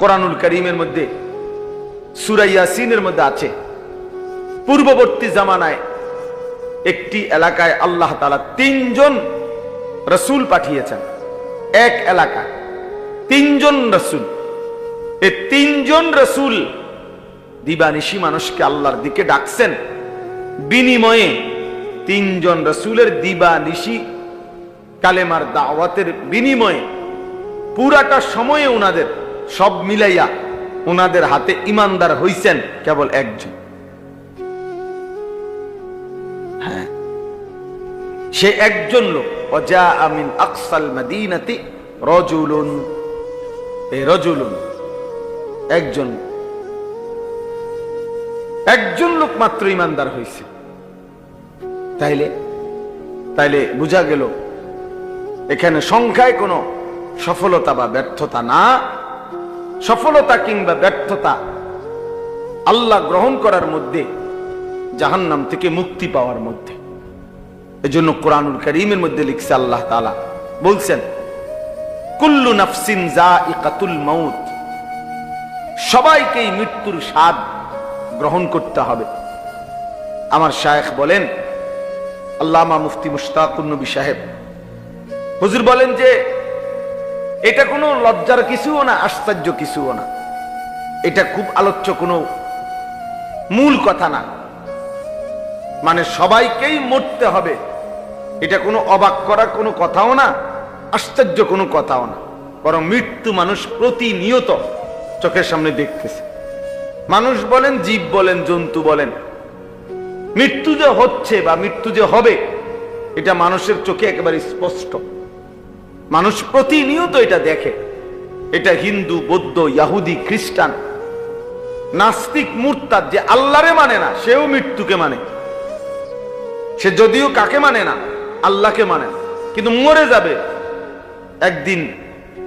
কোরআনুল করিমের মধ্যে সুরাইয়াসিনের মধ্যে আছে। পূর্ববর্তী জামানায় একটি এলাকায় আল্লাহ তালা তিনজন রসুল পাঠিয়েছেন। এক এলাকা, তিনজন রসুল। এ তিনজন রসুল দিবানিশি মানুষকে আল্লাহর দিকে ডাকছেন। বিনিময়ে তিনজন রসুলের দিবানিশি কালেমার দাওয়াতের বিনিময়ে পুরাটা সময়ে ওনাদের সব মিলাইয়া ওনাদের হাতে ইমানদার হইছেন কেবল একজন। হ্যাঁ। সে একজন লোক। অজা আমিন আকসাল মাদিনাতি রজুলুন। এই রজুলুন। একজন একজন লোক মাত্র ইমানদার হয়েছে তাইলে তাইলে বোঝা গেল, এখানে সংখ্যায় কোনো সফলতা বা ব্যর্থতা না। সফলতা কিংবা ব্যর্থতা আল্লাহ গ্রহণ করার মধ্যে জাহান্নাম থেকে মুক্তি পাওয়ার মধ্যে। এজন্য কোরআনুল করিমের মধ্যে লিখছে আল্লাহ তালা বলছেন, কুল্লু নাফসিন যা ইকাতুল মৌত সবাইকেই মৃত্যুর স্বাদ গ্রহণ করতে হবে। আমার শায়েখ বলেন, আল্লামা মুফতি মুশতাকুর সাহেব, হুজুর বলেন যে এটা কোনো লজ্জার কিছুও না, আশ্চর্য কিছুও না। এটা খুব আলোচ্য কোনো মূল কথা না। মানে সবাইকেই মরতে হবে। এটা কোনো অবাক করা কোনো কথাও না, আশ্চর্য কোনো কথাও না। বরং মৃত্যু মানুষ প্রতিনিয়ত চোখের সামনে দেখতেছে। মানুষ বলেন, জীব বলেন, জন্তু বলেন, মৃত্যু যে হচ্ছে বা মৃত্যু যে হবে, এটা মানুষের চোখে একেবারে স্পষ্ট। মানুষ প্রতিনিয়ত এটা দেখে। এটা হিন্দু, বৌদ্ধ, ইয়াহুদি, খ্রিস্টান। নাস্তিক, মুরতাদ, যে আল্লাহরে মানে না, সেও মৃত্যুকে মানে। সে যদিও কাকে মানে না, আল্লাহকে মানে না। কিন্তু মরে যাবে, একদিন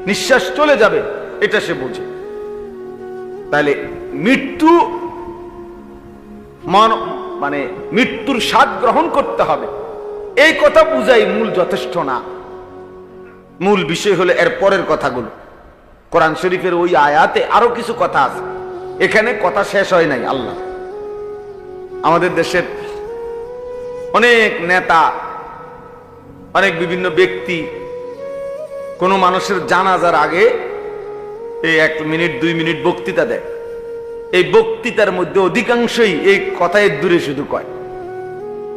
নিঃশ্বাস চলে যাবে, এটা সে বোঝে। তাহলে মৃত্যু মানে মৃত্যুর স্বাদ গ্রহণ করতে হবে। এই কথা বুঝাই মূল যথেষ্ট না। মূল বিষয় হলো এর পরের কথাগুলো। কোরআন শরীফের ওই আয়াতে আরও কিছু কথা আছে। এখানে কথা শেষ হয় নাই, আল্লাহ। আমাদের দেশের অনেক নেতা, অনেক বিভিন্ন ব্যক্তি, কোনো মানুষের জানাজার আগে এই এক মিনিট, দুই মিনিট বক্তৃতা দেয়। এই বক্তৃতার মধ্যে অধিকাংশই এই কথায় দূরে শুধু কয়,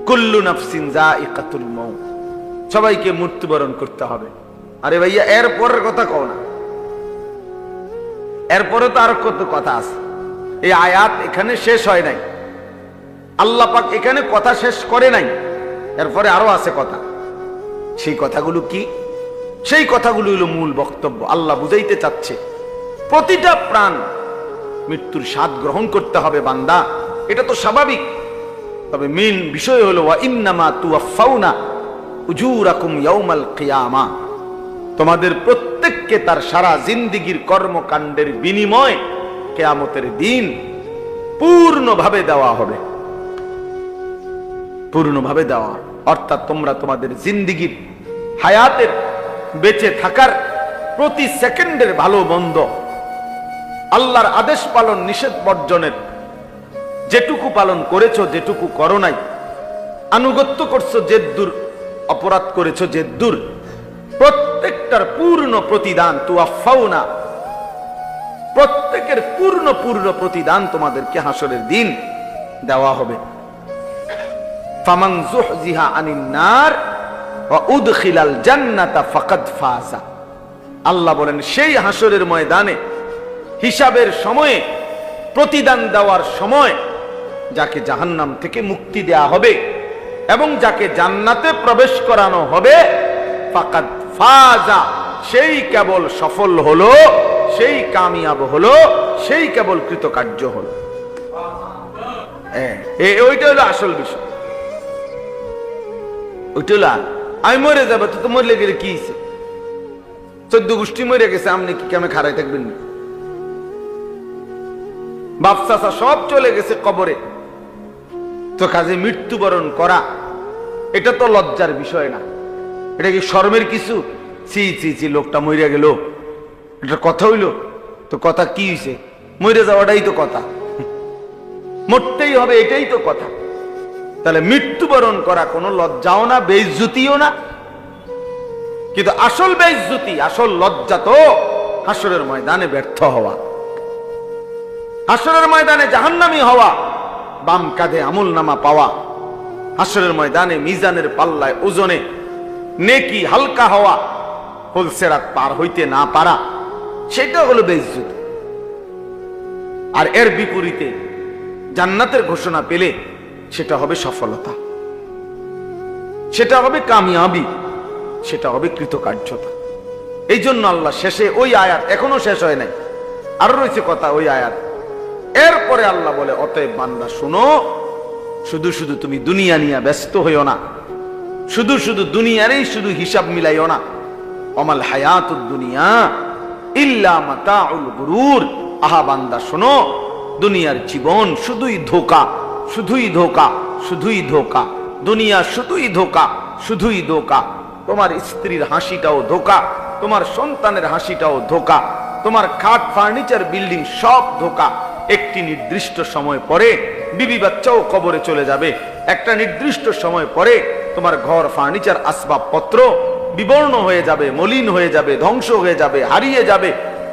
কুল্লু নাফসিন যা ইকাতুল মৌ সবাইকে মৃত্যুবরণ করতে হবে। আরে ভাইয়া এর পরের কথা কও না। এরপরে তো আর কত কথা আছে। এই আয়াত এখানে শেষ হয় নাই। আল্লাহ পাক এখানে কথা শেষ করে নাই। এরপরে আরও আছে কথা। সেই কথাগুলো কি? সেই কথাগুলো হলো মূল বক্তব্য। আল্লাহ বুঝাইতে চাচ্ছে, প্রতিটা প্রাণ মৃত্যুর স্বাদ গ্রহণ করতে হবে বান্দা। এটা তো স্বাভাবিক। তবে মেন বিষয় হলো ইন্নামা তুয়াফাউনা উজুরাকুম ইয়াউমাল কিয়ামা। তোমাদের প্রত্যেককে তার সারা জিন্দিগির কর্মকাণ্ডের বিনিময় কেয়ামতের দিন পূর্ণভাবে দেওয়া হবে পূর্ণভাবে দেওয়া। অর্থাৎ তোমরা তোমাদের জিন্দিগির হায়াতের বেঁচে থাকার প্রতি সেকেন্ডের ভালো মন্দ আল্লাহর আদেশ পালন নিষেধ বর্জনের যেটুকু পালন করেছ, যেটুকু করো নাই, আনুগত্য করছ, যে দূর অপরাধ করেছ, যে দূর প্রত্যেকটার পূর্ণ প্রতিদান তুয়াফাউনা প্রত্যেকের পূর্ণ পূর্ণ প্রতিদান তোমাদেরকে হাসরের দিন দেওয়া হবে। আল্লাহ বলেন, সেই হাসরের ময়দানে হিসাবের সময়ে, প্রতিদান দেওয়ার সময় যাকে জাহান্নাম থেকে মুক্তি দেয়া হবে এবং যাকে জান্নাতে প্রবেশ করানো হবে, ফাকাদ ফাজা, সেই কেবল সফল হলো, সেই কামিয়াব হলো, সেই কেবল কৃতকার্য হলো। ওইটা হলো আসল বিষয়। ওইটা আমি মরে তো মরলে গেলে কি চোদ্দ গোষ্ঠী মরে গেছে, আপনি কি কেমন খারাই থাকবেন? না বাপ চাচা সব চলে গেছে কবরে। তো কাজে মৃত্যুবরণ করা, এটা তো লজ্জার বিষয় না। এটা কি শর্মের কিছু? চি চি চি লোকটা মরিয়া গেল। এটা কথা হইল, তো কথা কি হয়েছে মরে যাওয়াটাই তো কথা। মরতেই হবে, এটাই তো কথা। তাহলে মৃত্যুবরণ করা কোনো লজ্জাও না, বেইজ্জুতিও না। কিন্তু আসল বেইজ্জুতি, আসল লজ্জা তো হাসরের ময়দানে ব্যর্থ হওয়া। হাসরের ময়দানে জাহান্নামি হওয়া, বাম কাঁধে আমুল নামা পাওয়া। হাসরের ময়দানে মিজানের পাল্লায় ওজনে নেকি হালকা হওয়া হোলসেরাত পার হইতে না পারা সেটা হলো বেইজ্জুতি। আর এর বিপরীতে জান্নাতের ঘোষণা পেলে সেটা হবে সফলতা। সেটা হবে কামিয়াবি, সেটা হবে কৃতকার্যতা। এই জন্য আল্লাহ শেষে ওই আয়াত এখনও শেষ হয় নাই। আরও রয়েছে কথা ওই আয়াত। এরপরে আল্লাহ বলে, অতএব বান্দা, শুনো, শুধু শুধু তুমি দুনিয়া নিয়ে ব্যস্ত হইও না। শুধু শুধু দুনিয়ারই শুধু হিসাব মিলাইও না। অমাল হায়াত দুনিয়া ইল্লা মাতাউল গুরুর। আহা বান্দা, শোনো, দুনিয়ার জীবন শুধুই ধোকা শুধুই ধোকা শুধুই ধোকা। দুনিয়া শুধুই ধোকা শুধুই ধোকা। তোমার স্ত্রীর হাসিটাও ধোকা, তোমার সন্তানের হাসিটাও ধোকা, তোমার খাট ফার্নিচার, বিল্ডিং সব ধোকা। একটি নির্দিষ্ট সময় পরে বিবি বাচ্চাও কবরে চলে যাবে, একটা নির্দিষ্ট সময় পরে তোমার ঘর ফার্নিচার আসবাবপত্র বিবর্ণ হয়ে যাবে, মলিন হয়ে যাবে, ধ্বংস হয়ে যাবে, হারিয়ে যাবে।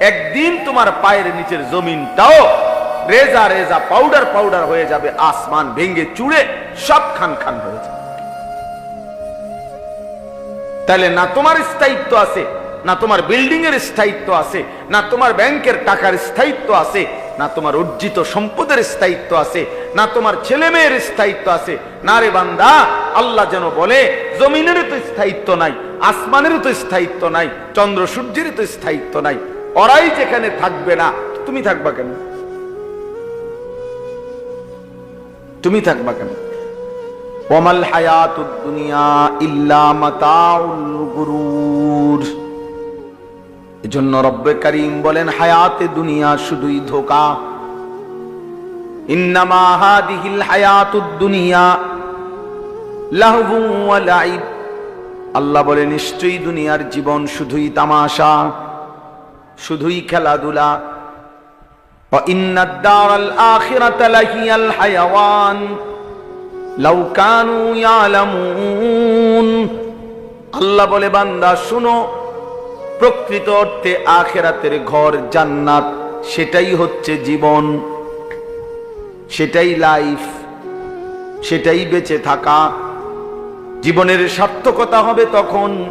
একদিন তোমার পায়ের নিচের জমিনটাও রেজা রেজা পাউডার পাউডার হয়ে যাবে, আসমান ভেঙে চুড়ে সব খান খান হয়ে যাবে। তাহলে না তোমার স্থায়িত্ব আছে, না তোমার বিল্ডিং এর স্থায়িত্ব আছে, না তোমার ব্যাংকের টাকার স্থায়িত্ব আছে না তোমার অর্জিত সম্পদের স্থায়িত্ব আছে, না তোমার ছেলে মেয়ের স্থায়িত্ব আছে। না রে বান্দা, আল্লাহ যেন বলে জমিনের তো স্থায়িত্ব নাই আসমানের তো স্থায়িত্ব নাই, চন্দ্র সূর্যের তো স্থায়িত্ব নাই। ওরাই যেখানে থাকবে না, তুমি থাকবা কেন? তুমি থাকবা কেন? ওমাল হায়াতুদ দুনিয়া ইল্লা মাতাউল গুরুর এজন্য রব্বে করিম বলেন, হায়াতে দুনিয়া শুধুই ধোকা। ইন্নামা দুনিয়া আল্লাহ বলে, নিশ্চয়ই দুনিয়ার জীবন শুধুই তামাশা, শুধুই খেলাধুলা। আল্লাহ বলে, বান্দা, শুনো প্রকৃত অর্থে আখেরাতের ঘর জান্নাত, সেটাই হচ্ছে জীবন। সেটাই লাইফ সেটাই বেঁচে থাকা। জীবনের সার্থকতা হবে তখন,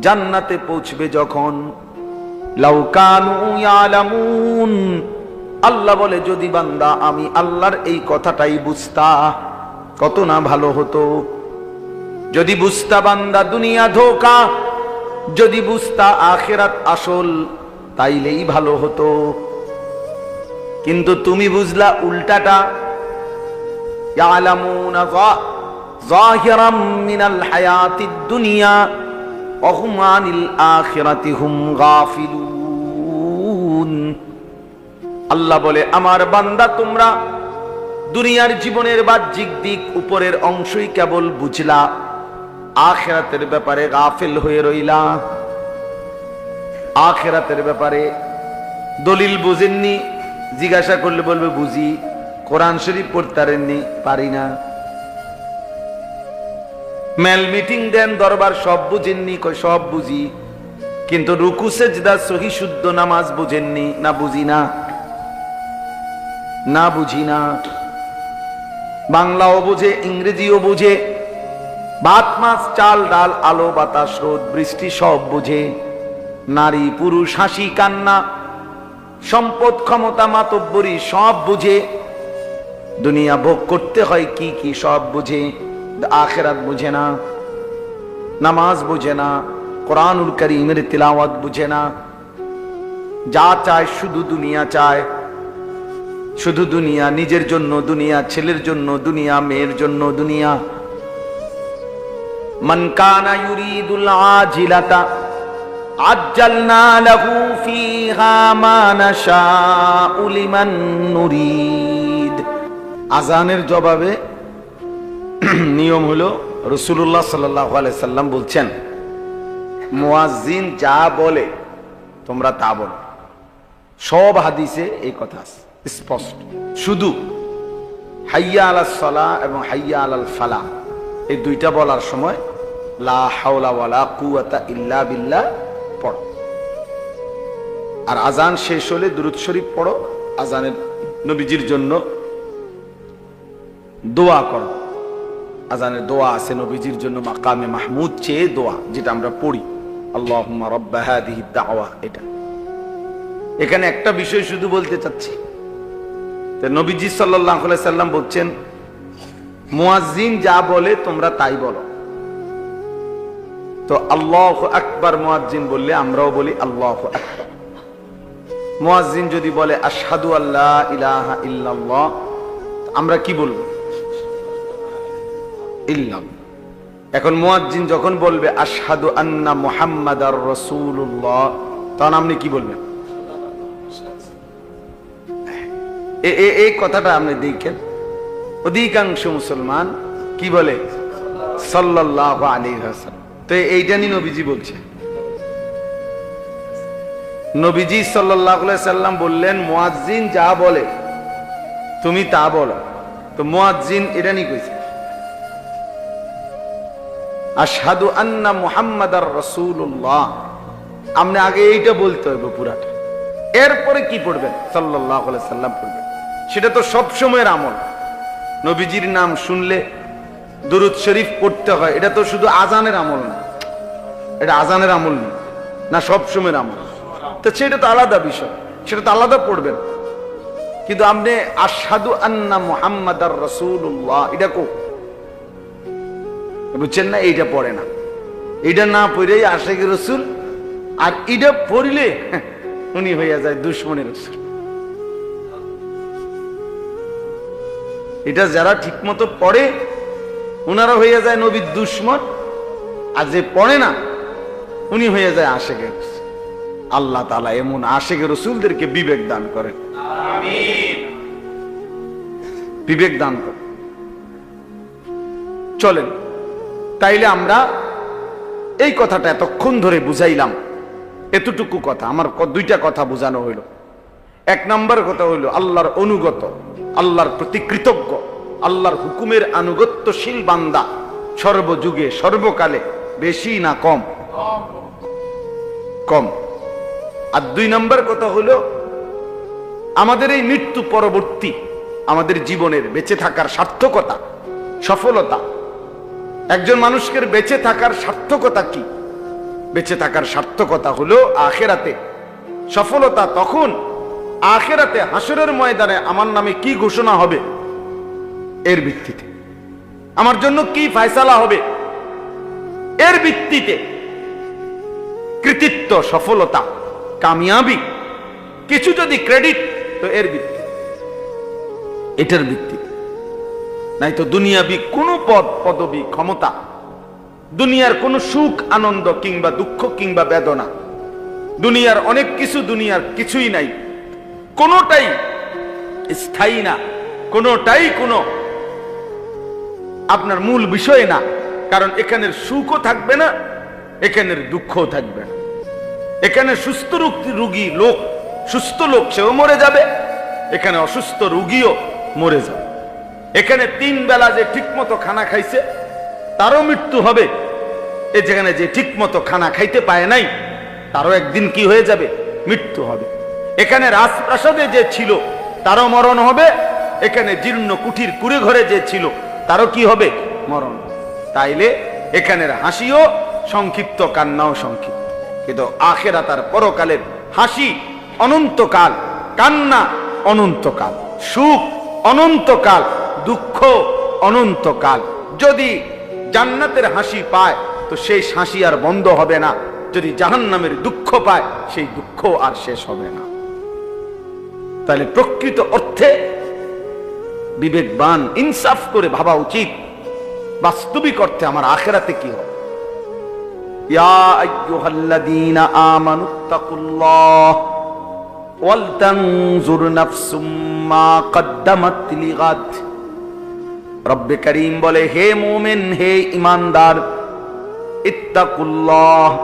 জান্নাতে পৌঁছবে যখন। আল্লাহ বলে, যদি বান্দা, আমি আল্লাহর এই কথাটাই বুঝতা, কত না ভালো হতো। যদি বুঝতা বান্দা, দুনিয়া ধোকা যদি বুঝতা আখেরাত আসল, তাইলেই ভালো হতো। কিন্তু তুমি বুঝলা উল্টাটা। দুনিয়া আল্লাহ বলে, আমার বান্দা, তোমরা দুনিয়ার জীবনের বাহ্যিক দিক উপরের অংশই কেবল বুঝলা। আখেরাতের ব্যাপারে গাফেল হয়ে রইলা। আখেরাতের ব্যাপারে দলিল বুঝেননি, জিজ্ঞাসা করলে বলবে, বুঝি, কোরআন শরীফ পড়তারেননি, পারি না। মেল মিটিং দেন, দরবার সব বুঝেননি কই সব বুঝি, কিন্তু রুকু, সেজদা, সহি, শুদ্ধ নামাজ বুঝেননি, না বুঝি না। না বুঝি না। বাংলাও বুঝে, ইংরেজিও বুঝে। ভাত মাছ, চাল, ডাল, আলো, বাতাস, রোদ, বৃষ্টি সব বুঝে। নারী, পুরুষ, হাসি, কান্না, সম্পদ, ক্ষমতা, মাতব্বরি সব বুঝে। দুনিয়া ভোগ করতে হয় কি কি সব বুঝে। আখেরাত বুঝে না, নামাজ বুঝে না, কোরআনুল করিমের তিলাওয়াত বুঝে না। যা চায় শুধু দুনিয়া চায়। শুধু দুনিয়া নিজের জন্য, দুনিয়া ছেলের জন্য, দুনিয়া মেয়ের জন্য, দুনিয়া মান কানা ইউরিদুল আজিলাতা আজ্জালনা লাহু ফিহা মা নাশাউ লিমান নুরিদ। আজানের জবাবে নিয়ম হলো রসুল্লাহ সাল্লাহ সাল্লাম বলছেন, মুয়াজ্জিন যা বলে তোমরা তা বলো। সব হাদিসে এই কথা আছে, স্পষ্ট। শুধু হাইয়া আলাল সলা এবং হাইয়া আলাল ফালা এই দুইটা বলার সময় লা হাওলা ওয়ালা কুয়াতা আর আজান শেষ হলে দুরুদ শরীফ পড়ো আজানের নবীজির জন্য দোয়া করো। আজানের দোয়া আছে নবীজির জন্য মাকামে মাহমুদ চেয়ে দোয়া, যেটা আমরা পড়ি। আল্লাহুম্মা রাব্বা দাওয়া, এটা। এখানে একটা বিষয় শুধু বলতে চাচ্ছি। নবীজি আলাইহি সাল্লাম বলছেন, মুয়াজ্জিন যা বলে তোমরা তাই বলো। তো আল্লাহ আকবার মুয়াজ্জিন বললে আমরাও বলি আল্লাহ আকবার। মুয়াজ্জিন যদি বলে, আশহাদু আল্লাহ ইলাহা ইল্লাল্লাহ আমরা কি বলব? ইল্লাম এখন মুয়াজ্জিন যখন বলবে, আশহাদু আন্না মুহাম্মাদার রাসূলুল্লাহ তখন আপনি কি বলবেন? এই কথাটা আপনি দেখেন। অধিকাংশ মুসলমান কি বলে? সাল্লাল্লাহু আলাইহি ওয়াসাল্লাম। তো এইটা নিয়ে নবীজি বলছে নবীজি সাল্লাম বললেন, মুয়াজ্জিন যা বলে, তুমি তা বলো। তো মুয়াজ্জিন এটা নিয়ে কইছে। আশহাদু আন্না মুহাম্মাদার রাসূলুল্লাহ। আপনি আগে এইটা বলতে হবে পুরাটা। এরপরে কি পড়বেন? আলাইহি সাল্লাম পড়বেন। সেটা তো সব সময়ের আমল। নবীজির নাম শুনলে দুরুদ শরীফ পড়তে হয়। এটা তো শুধু আজানের আমল না। এটা আজানের আমল না না সব সময়ের আমল। তো সেটা তো আলাদা বিষয়। সেটা তো আলাদা পড়বেন। কিন্তু আপনি আশহাদু আন্না মুহাম্মাদার রাসূলুল্লাহ, এটা কো? বুঝছেন না? এইটা পড়ে না। এইটা না পড়েই আশেখ রসুল, আর এটা পড়লে উনি হইয়া যায় দুশ্মনের রসুল। এটা যারা ঠিক মতো পড়ে ওনারা হইয়া যায় নবীর দুশ্মন আর যে পড়ে না উনি হয়ে যায় রসুল আল্লাহ তালা এমন আশেখের রসুলদেরকে বিবেক দান করেন। বিবেক দান করেন। চলেন তাইলে আমরা এই কথাটা এতক্ষণ ধরে বুঝাইলাম। এতটুকু কথা আমার দুইটা কথা বোঝানো হইল। এক নম্বর কথা হইল আল্লাহর অনুগত আল্লাহর প্রতি কৃতজ্ঞ। আল্লাহর হুকুমের আনুগত্যশীল বান্দা। সর্বযুগে, সর্বকালে, বেশি না কম। কম। আর দুই নম্বর কথা হলো, আমাদের এই মৃত্যু পরবর্তী আমাদের জীবনের বেঁচে থাকার সার্থকতা, সফলতা। একজন মানুষকে বেঁচে থাকার সার্থকতা কি? বেঁচে থাকার সার্থকতা হলো আখেরাতে। সফলতা তখন, আখেরাতে হাসরের ময়দানে আমার নামে কি ঘোষণা হবে? এর ভিত্তিতে। আমার জন্য কি ফায়সালা হবে? এর ভিত্তিতে। কৃতিত্ব, সফলতা, কামিয়াবি, কিছু যদি ক্রেডিট তো এর ভিত্তি এটার ভিত্তি নাই তো দুনিয়াবি কোনো পদ, পদবি, ক্ষমতা, দুনিয়ার কোনো সুখ, আনন্দ কিংবা দুঃখ কিংবা বেদনা, দুনিয়ার অনেক কিছু দুনিয়ার কিছুই নাই। কোনোটাই স্থায়ী না, কোনোটাই কোনো আপনার মূল বিষয় না। কারণ এখানের সুখও থাকবে না, এখানের দুঃখও থাকবে না। এখানে সুস্থ রোগ- লোক, সুস্থ লোক সেও মরে যাবে, এখানে অসুস্থ রুগীও মরে যাবে। এখানে তিন বেলা যে ঠিক মতো খানা খাইছে, তারও মৃত্যু হবে। এ যেখানে যে ঠিক মতো খানা খাইতে পায় নাই, তারও একদিন কি হয়ে যাবে? মৃত্যু হবে। এখানে রাজপ্রাসাদে যে ছিল, তারও মরণ হবে। এখানে জীর্ণ কুঠির কুড়ে ঘরে যে ছিল তারও কি হবে? মরণ। তাইলে এখানের হাসিও সংক্ষিপ্ত, কান্নাও সংক্ষিপ্ত। কিন্তু আখেরা তার পরকালের হাসি অনন্তকাল, কান্না অনন্তকাল, সুখ অনন্তকাল, দুঃখ অনন্তকাল। যদি জান্নাতের হাসি পায়, তো সেই হাসি আর বন্ধ হবে না। যদি জাহান্নামের দুঃখ পায়, সেই দুঃখ আর শেষ হবে না। তাহলে প্রকৃত অর্থে বিবেকবান ইনসাফ করে ভাবা উচিত। বাস্তবিক অর্থে আমার আখেরাতে কি হবে? ওয়ালতানজুর বলে, হে মুমিন, হে ইমানদার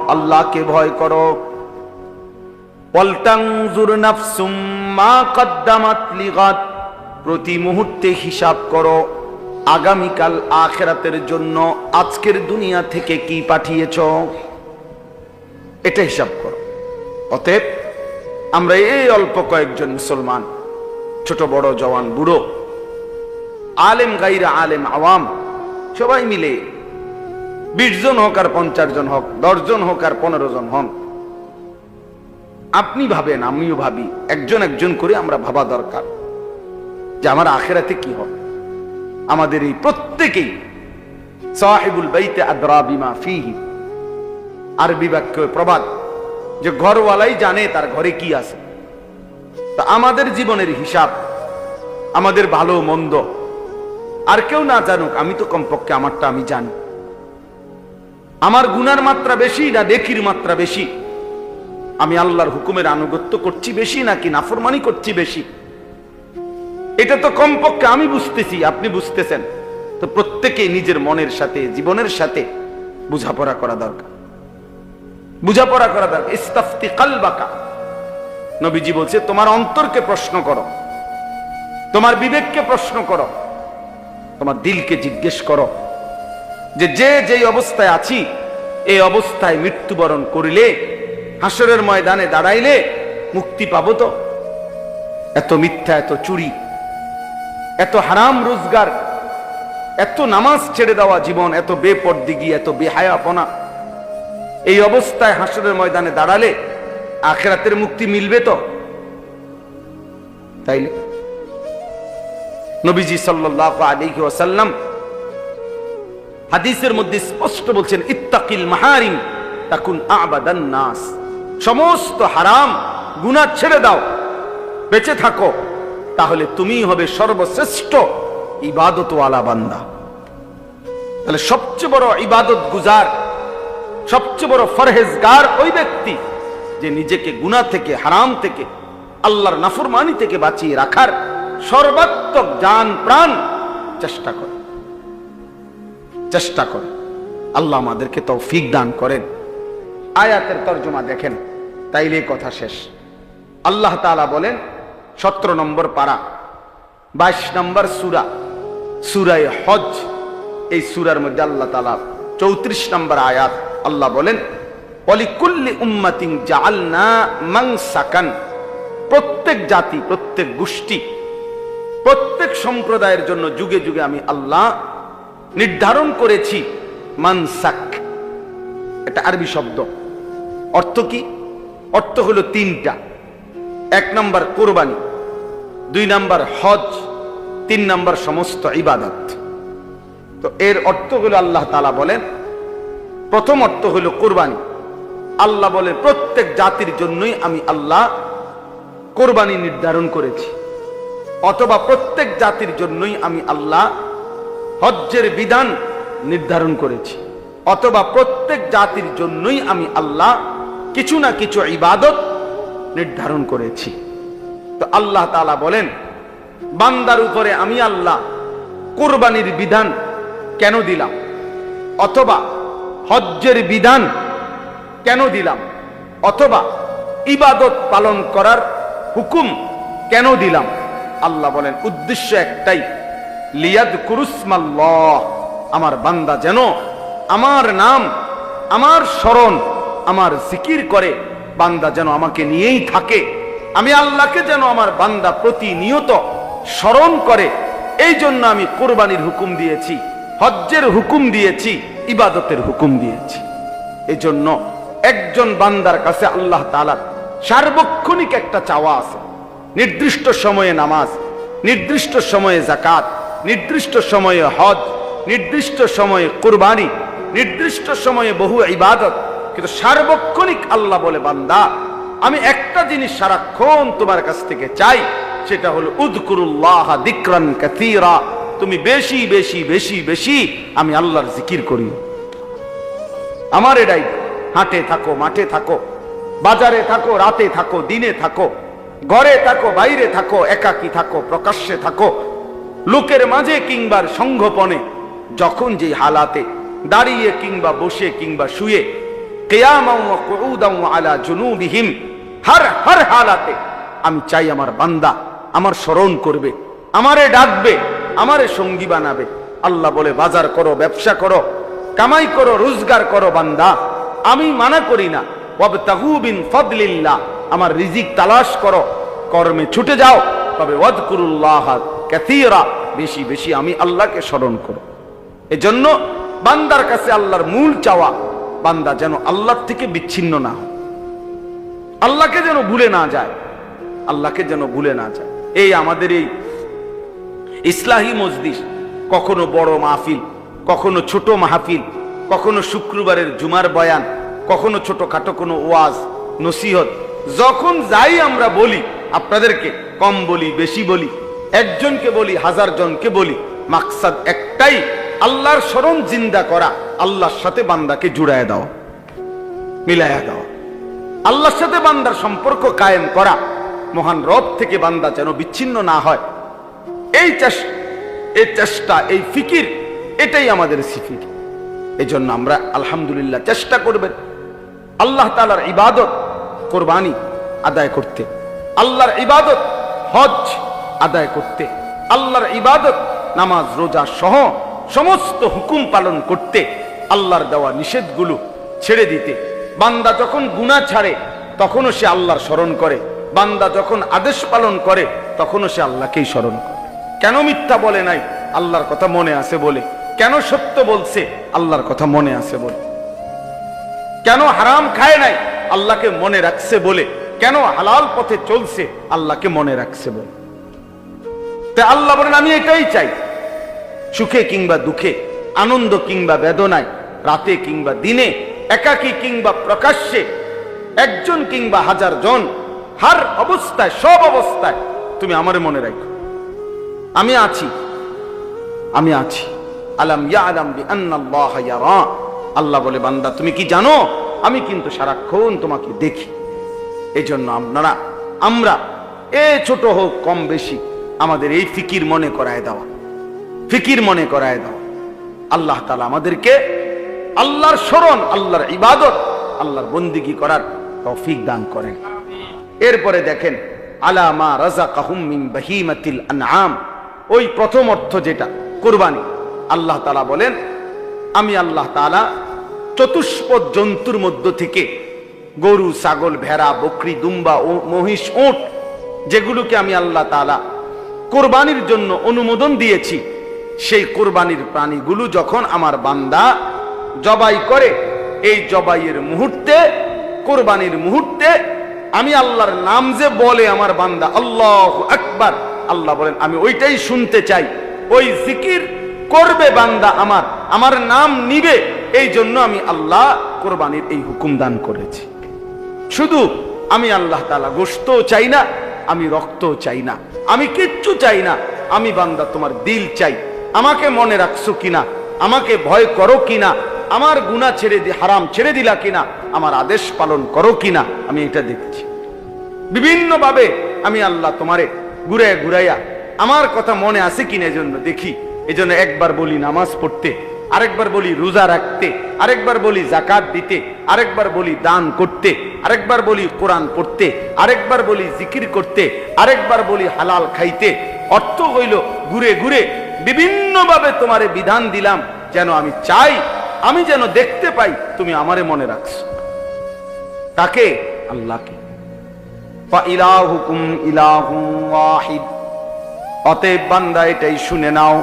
আল্লাহকে ভয় করো। পল্টাংজুর নাফসুম মা কদ্দামাত প্রতি মুহূর্তে হিসাব করো, আগামীকাল আখেরাতের জন্য আজকের দুনিয়া থেকে কি পাঠিয়েছ? এটা হিসাব করো। অতএব, আমরা এই অল্প কয়েকজন মুসলমান, ছোট বড় জওয়ান বুড়ো, আলেম গাইরা আলেম আওয়াম, সবাই মিলে বিশ জন হোক আর পঞ্চাশ জন হোক, দশ জন হোক আর পনেরো জন হন আপনি ভাবেন, আমিও ভাবি, একজন একজন করে আমরা ভাবা দরকার। যে আমার আখেরাতে কি হবে? আমাদের এই প্রত্যেকেই সাহেবুল বাইতে আদরা বিমা ফিহি। আরবি বাক্য প্রবাদ, যে ঘরওয়ালাই জানে তার ঘরে কি আছে। তা আমাদের জীবনের হিসাব, আমাদের ভালো মন্দ, আর কেউ না জানুক, আমি তো কমপক্ষে আমারটা আমি জানি। আমার গুনার মাত্রা বেশি না নেকির মাত্রা বেশি? আমি আল্লাহর হুকুমের আনুগত্য করছি বেশি নাকি নাফরমানি করছি বেশি? এটা তো কমপক্ষে আমি বুঝতেছি, আপনি বুঝতেছেন। তো প্রত্যেকে নিজের মনের সাথে, জীবনের সাথে বোঝাপড়া করা দরকার। বুঝাপড়া করা দরকার। ইস্তাফতি কালবাকা। নবীজি বলছে, তোমার অন্তরকে প্রশ্ন করো। তোমার বিবেককে প্রশ্ন করো। তোমার দিলকে জিজ্ঞেস করো। যে যে যেই অবস্থায় আছি, এই অবস্থায় মৃত্যুবরণ করিলে, হাসরের ময়দানে দাঁড়াইলে মুক্তি পাবো তো? এত মিথ্যা, এত চুরি এত হারাম রোজগার, এত নামাজ ছেড়ে দেওয়া জীবন, এত বেপরদিগি, এত বেহায়াপনা। এই অবস্থায় হাসরের ময়দানে দাঁড়ালে আখেরাতের মুক্তি মিলবে তো? তাইলে? নবীজি সাল্লাহ আলাইহি ওয়াসাল্লাম হাদিসের মধ্যে স্পষ্ট বলছেন, ইত্তাকিল মাহারিম তাকুন আবাদান নাস। সমস্ত হারাম গুনাহ ছেড়ে দাও, বেঁচে থাকো। তাহলে তুমি হবে সর্বশ্রেষ্ঠ ইবাদতওয়ালা বান্দা। তাহলে সবচেয়ে বড় ইবাদত গুজার সবচেয়ে বড় ফরহেজগার ওই ব্যক্তি যে নিজেকে গুনাহ থেকে, হারাম থেকে, আল্লাহর নাফরমানি থেকে বাঁচিয়ে রাখার সর্বাত্মক জান, প্রাণ চেষ্টা করে। চেষ্টা করে। আল্লাহ আমাদেরকে তৌফিক দান করেন। আয়াতের তর্জমা দেখেন তাইলে কথা শেষ। আল্লাহ তাআলা বলেন সতেরো নম্বর পাড়া বাইশ নম্বর সুরা, সুরায় হজ এই সুরার মধ্যে আল্লাহ তালা চৌত্রিশ নম্বর আয়াত আল্লাহ বলেন অলিকুল্লি উম্মাতিং জাআলনা মাংসাকান প্রত্যেক জাতি, প্রত্যেক গোষ্ঠী, প্রত্যেক সম্প্রদায়ের জন্য যুগে যুগে আমি আল্লাহ নির্ধারণ করেছি মানসাক। এটা আরবি শব্দ। অর্থ কি? অর্থ হলো তিনটা। এক নম্বর কোরবানি। দুই নাম্বার হজ, তিন নাম্বার সমস্ত ইবাদত। তো এর অর্থ হলো আল্লাহ তালা বলেন, প্রথম অর্থ হলো কোরবানি। আল্লাহ বলে, প্রত্যেক জাতির জন্যই আমি আল্লাহ কোরবানি নির্ধারণ করেছি। অথবা প্রত্যেক জাতির জন্যই আমি আল্লাহ হজ্জের বিধান নির্ধারণ করেছি। অথবা প্রত্যেক জাতির জন্যই আমি আল্লাহ কিছু না কিছু ইবাদত নির্ধারণ করেছি। তো আল্লাহ তাআলা বলেন, বান্দার উপরে আমি আল্লাহ কোরবানির বিধান কেন দিলাম? অথবা হজ্জের বিধান কেন দিলাম? অথবা ইবাদত পালন করার হুকুম কেন দিলাম? আল্লাহ বলেন, উদ্দেশ্য একটাই, লিয়াদ কুরুসমাল্লাহ, আমার বান্দা যেন আমার নাম, আমার স্মরণ, আমার জিকির করে, বান্দা যেন আমাকে নিয়েই থাকে। আমি আল্লাহকে যেন আমার বান্দা প্রতিনিয়ত স্মরণ করে এই জন্য আমি কোরবানির হুকুম দিয়েছি, হজ্জের হুকুম দিয়েছি, ইবাদতের হুকুম দিয়েছি। এই জন্য একজন বান্দার কাছে আল্লাহ তালার সার্বক্ষণিক একটা চাওয়া আছে। নির্দিষ্ট সময়ে নামাজ, নির্দিষ্ট সময়ে জাকাত নির্দিষ্ট সময়ে হজ, নির্দিষ্ট সময়ে কোরবানি, নির্দিষ্ট সময়ে বহু ইবাদত। কিন্তু সার্বক্ষণিক আল্লাহ বলে, বান্দা আমি একটা জিনিস সারাক্ষণ তোমার কাছ থেকে চাই, সেটা হলো উদকুরুল্লাহ দিক্রান কাসীরা। তুমি বেশি বেশি বেশি বেশি আমি আল্লাহর জিকির করি। আমার এটাই, হাটে থাকো, মাঠে থাকো, বাজারে থাকো, রাতে থাকো, দিনে থাকো, ঘরে থাকো, বাইরে থাকো, একাকি থাকো, প্রকাশ্যে থাকো, লোকের মাঝে কিংবা সংঘপনে যখন যে হালাতে, দাঁড়িয়ে কিংবা বসে কিংবা শুয়ে জুনুবিহিম। হার হার হালাতে আমি চাই আমার বান্দা আমার স্মরণ করবে, আমারে ডাকবে, আমারে সঙ্গী বানাবে। আল্লাহ বলে, বাজার করো, ব্যবসা করো, কামাই করো, রোজগার করো বান্দা। আমি মানা করি না। ওয়াবতাগু বিন ফাদলিল্লাহ, আমার রিজিক তালাশ করো, কর্মে ছুটে যাও। তবে ওয়াদকুরুল্লাহ কাসীরা, বেশি বেশি আমি আল্লাহকে স্মরণ করো এজন্য বান্দার কাছে আল্লাহর মূল চাওয়া বান্দা যেন আল্লাহর থেকে বিচ্ছিন্ন না হয়। আল্লাহকে যেন ভুলে না যায়। আল্লাহকে যেন ভুলে না যায়। এই আমাদের এই ইসলাহী মজলিস, কখনো বড় মাহফিল, কখনো ছোট মাহফিল, কখনো শুক্রবারের জুমার বয়ান, কখনো ছোটখাটো কোনো ওয়াজ, নসিহত, যখন যাই আমরা বলি, আপনাদেরকে কম বলি, বেশি বলি, একজনকে বলি, হাজার জনকে বলি, মাকসাদ একটাই, আল্লাহর স্মরণ জিন্দা করা। আল্লাহর সাথে বান্দাকে জুড়ায় দাও মিলায়া দাও। আল্লাহর সাথে বান্দার সম্পর্ক কায়েম করা মহান রব থেকে বান্দা যেন বিচ্ছিন্ন না হয়। এই চেষ্টা এই চেষ্টা, এই ফিকির, এটাই আমাদের সিফির জন্য আমরা আলহামদুলিল্লাহ চেষ্টা করবেন আল্লাহ তালার ইবাদত কোরবানি আদায় করতে, আল্লাহর ইবাদত হজ আদায় করতে, আল্লাহর ইবাদত, নামাজ, রোজা সহ সমস্ত হুকুম পালন করতে আল্লাহর দেওয়া নিষেধগুলো ছেড়ে দিতে। বান্দা যখন গুণা ছাড়ে, তখনও সে আল্লাহর স্মরণ করে। বান্দা যখন আদেশ পালন করে, তখনও সে আল্লাহকেই স্মরণ করে। কেন মিথ্যা বলে নাই? আল্লাহর কথা মনে আছে বলে। কেন সত্য বলছে? আল্লাহর কথা মনে আছে বলে। কেন হারাম খায় নাই? আল্লাহকে মনে রাখছে বলে। কেন হালাল পথে চলছে? আল্লাহকে মনে রাখছে বলে। তা আল্লাহ বলেন, আমি এটাই চাই। সুখে কিংবা দুঃখে, আনন্দ কিংবা বেদনায় রাতে কিংবা দিনে, একাকী কিংবা প্রকাশ্যে, একজন কিংবা হাজার জন, হার অবস্থায়, সব অবস্থায়, তুমি আমার মনে রাখো। আমি আছি আমি আছি। আলাম ইয়া আলাম বি আল্লাহ বলে, বান্দা, তুমি কি জানো? আমি কিন্তু সারাক্ষণ তোমাকে দেখি। এই জন্য আপনারা, আমরা, এ ছোট হোক, কম বেশি, আমাদের এই ফিকির মনে করায় দেওয়া। ফিকির মনে করায় দেওয়া। আল্লাহ তালা আমাদেরকে আল্লাহর স্মরণ, আল্লাহর ইবাদত, আল্লাহর বন্দিগি করার তৌফিক দান করেন। এরপরে দেখেন আলামা রাজা কাহুম মিন বাহিমাতিল আনআম। ওই প্রথম অর্থ যেটা, কোরবানি। আল্লাহ তালা বলেন, আমি আল্লাহ তালা চতুষ্পদ জন্তুর মধ্য থেকে গরু, ছাগল, ভেড়া, বকরি, দুম্বা ও মহিষ ওট যেগুলোকে আমি আল্লাহ তালা কোরবানির জন্য অনুমোদন দিয়েছি, সেই কোরবানির প্রাণীগুলো যখন আমার বান্দা জবাই করে, এই জবাইয়ের মুহূর্তে, কোরবানির মুহূর্তে, আমি আল্লাহর নাম যে বলে আমার বান্দা, আল্লাহ আকবার, আল্লাহ বলেন, আমি ওইটাই শুনতে চাই। ওই জিকির করবে বান্দা আমার আমার নাম নিবে, এই জন্য আমি আল্লাহ কোরবানির এই হুকুম দান করেছি। শুধু আমি আল্লাহ তালা গোস্তও চাই না, আমি রক্তও চাই না, আমি কিচ্ছু চাই না, আমি বান্দা তোমার দিল চাই। আমাকে মনে রাখছো কিনা, আমাকে ভয় করো কিনা আমার গুণা ছেড়ে দি, হারাম ছেড়ে দিলা কিনা? আমার আদেশ পালন করো কিনা? আমি এটা দেখছি। বিভিন্ন ভাবে আমি আল্লাহ তোমারে ঘুরে ঘুরাইয়া আমার কথা মনে আছে কিনা এজন্য দেখি। এজন্য একবার বলি নামাজ পড়তে, আরেকবার বলি রোজা রাখতে, আরেকবার বলি জাকাত দিতে, আরেকবার বলি দান করতে, আরেকবার বলি কোরআন পড়তে, আরেকবার বলি জিকির করতে, আরেকবার বলি হালাল খাইতে। অর্থ হইল ঘুরে ঘুরে বিভিন্নভাবে তোমারে বিধান দিলাম, যেন আমি চাই আমি যেন দেখতে পাই, তুমি আমারে মনে রাখছো। তাকে আল্লাহকে। অতএব বান্দা, এটাই শুনে নাও,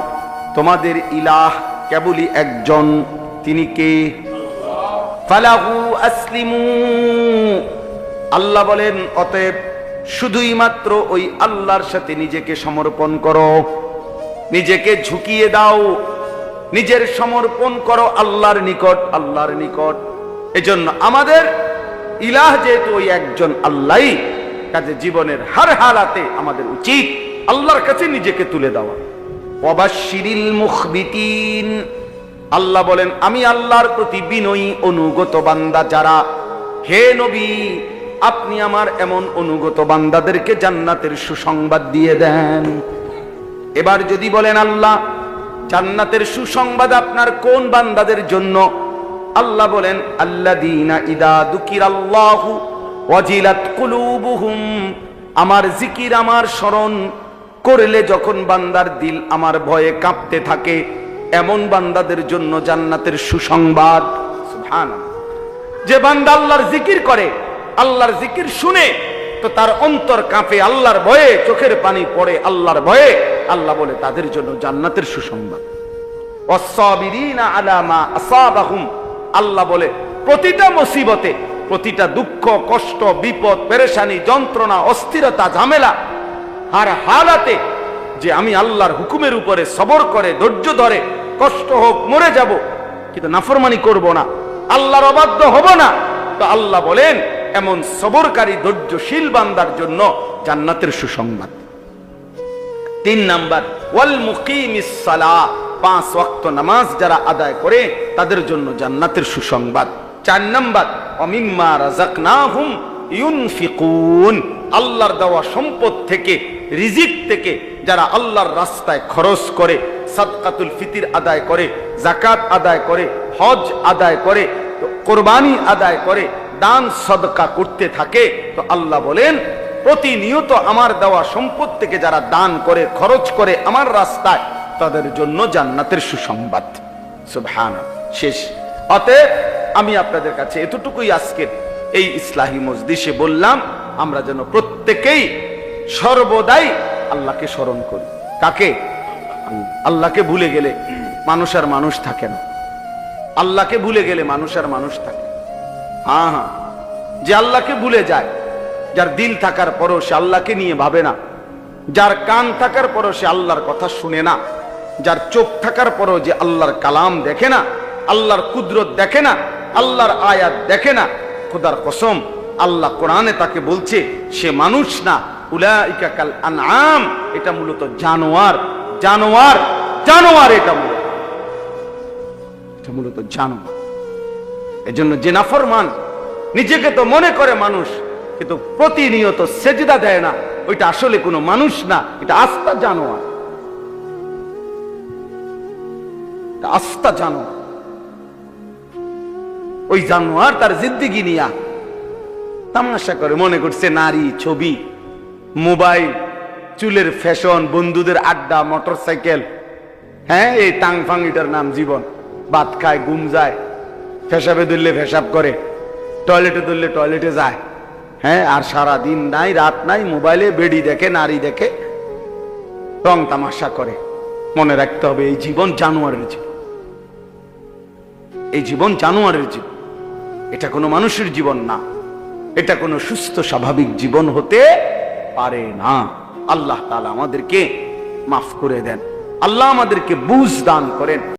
তোমাদের ইলাহ কেবলই একজন, তিনি কে? ফালাহু আসলিমু। আল্লাহ বলেন, অতএব শুধুই মাত্র ওই আল্লাহর সাথে নিজেকে সমর্পণ করো। নিজেকে ঝুঁকিয়ে দাও। নিজের সমর্পণ করো আল্লাহর নিকট আল্লাহর নিকট। এজন্য আমাদের ইলাহ যেহেতু ওই একজন আল্লাহ, কাজে জীবনের হার হারাতে আমাদের উচিত আল্লাহর কাছে নিজেকে তুলে দেওয়া। আল্লাহ বলেন, আমি আল্লাহর প্রতি বিনয়ী, অনুগত বান্দা যারা, হে নবী, আপনি আমার এমন অনুগত বান্দাদেরকে জান্নাতের সুসংবাদ দিয়ে দেন। এবার যদি বলেন আল্লাহ জান্নাতের সুসংবাদ আপনার কোন বান্দাদের জন্য? আল্লাহ বলেন আল্লাদিনা ইদা দুকির আল্লাহু ওয়াজিলাত কুলুবুহুম। আমার জিকির, আমার স্মরণ করলে যখন বান্দার দিল আমার ভয়ে কাঁপতে থাকে, এমন বান্দাদের জন্য জান্নাতের সুসংবাদ। যে বান্দা আল্লাহর জিকির করে, আল্লাহর জিকির শুনে, তো তার অন্তর কাঁপে, আল্লাহর ভয়ে চোখের পানি পড়ে, আল্লাহর ভয়ে। আল্লাহ বলে, তাদের জন্য জান্নাতের সুসংবাদ। আল্লাহ বলে, প্রতিটা মুসিবতে, প্রতিটা দুঃখ, কষ্ট, বিপদ, পেরেশানি, যন্ত্রণা, অস্থিরতা, ঝামেলা আর হালাতে যে আমি আল্লাহর হুকুমের উপরে সবর করে, ধৈর্য ধরে, কষ্ট হোক, মরে যাব, কিন্তু নাফরমানি করব না, আল্লাহর অবাধ্য হব না। তো আল্লাহ বলেন, এমন সবরকারী, ধৈর্যশীল বান্দার জন্য জান্নাতের সুসংবাদ। তিন নাম্বার, ওয়াল মুকিমিস সালাহ, পাঁচ ওয়াক্ত নামাজ যারা আদায় করে, তাদের জন্য জান্নাতের সুসংবাদ। চার নাম্বার অমিম্মা রাজাকনাহুম ইউনফিকুন, আল্লাহর দেওয়া সম্পদ থেকে, রিজিক থেকে যারা আল্লাহর রাস্তায় খরচ করে, সাদকাতুল ফিতির আদায় করে জাকাত আদায় করে, হজ আদায় করে, কোরবানি আদায় করে, দান সদকা করতে থাকে, তো আল্লাহ বলেন প্রতিনিয়ত আমার দেওয়া সম্পদ থেকে যারা দান করে, খরচ করে আমার রাস্তায়, তাদের জন্য জান্নাতের সুসংবাদ। শেষ। অতএব আমি আপনাদের কাছে এতটুকুই আজকের এই ইসলাহী মজদিসে বললাম, আমরা যেন প্রত্যেকেই সর্বদাই আল্লাহকে স্মরণ করি। কাকে? আল্লাহকে ভুলে গেলে মানুষ আর মানুষ থাকে না। আল্লাহকে ভুলে গেলে মানুষ আর মানুষ থাকে হ্যাঁ হ্যাঁ। যে আল্লাহকে ভুলে যায় যার দিল থাকার পরও সে আল্লাহকে নিয়ে ভাবে না। যার কান থাকার পরও সে আল্লাহর কথা শুনে না। যার চোখ থাকার পরও যে আল্লাহর কালাম দেখে না, আল্লাহর কুদরত দেখে না, আল্লাহর আয়াত দেখে না, খুদার কসম, আল্লাহ কোরআনে তাকে বলছে, সে মানুষ না, উলাইকা কাল আনআম, এটা মূলত জানোয়ার জানোয়ার জানোয়ার এটা মূলত। এটা মূলত জানোয়ার। এজন্য যে নিজেকে তো মনে করে মানুষ কিন্তু প্রতিনিয়ত সেজদা দেয় না। ওইটা আসলে কোনো মানুষ না, এটা আস্থা জানোয়ার। আস্থা জানোয়ার। ওই জানোয়ার তার জিদ্দিগি নিয়া তামাশা করে, মনে করছে নারী, ছবি, মোবাইল, চুলের ফ্যাশন, বন্ধুদের আড্ডা মোটর সাইকেল হ্যাঁ এই টাং ফাং এটার নাম জীবন। ভাত খায় গুম যায়, ফেসাবে ধরলে ফেসাব করে, টয়লেটে ধরলে টয়লেটে যায়। হ্যাঁ আর সারা দিন নাই, রাত নাই, মোবাইলে বেডি দেখে, নারী দেখে, রং তামাশা করে। মনে রাখতে হবে, এই জীবন জানোয়ারের জীবন। এই জীবন জানোয়ারের জীবন। এটা কোনো মানুষের জীবন না। এটা কোনো সুস্থ, স্বাভাবিক জীবন হতে পারে না। আল্লাহ তালা আমাদেরকে মাফ করে দেন। আল্লাহ আমাদেরকে বুঝ দান করেন।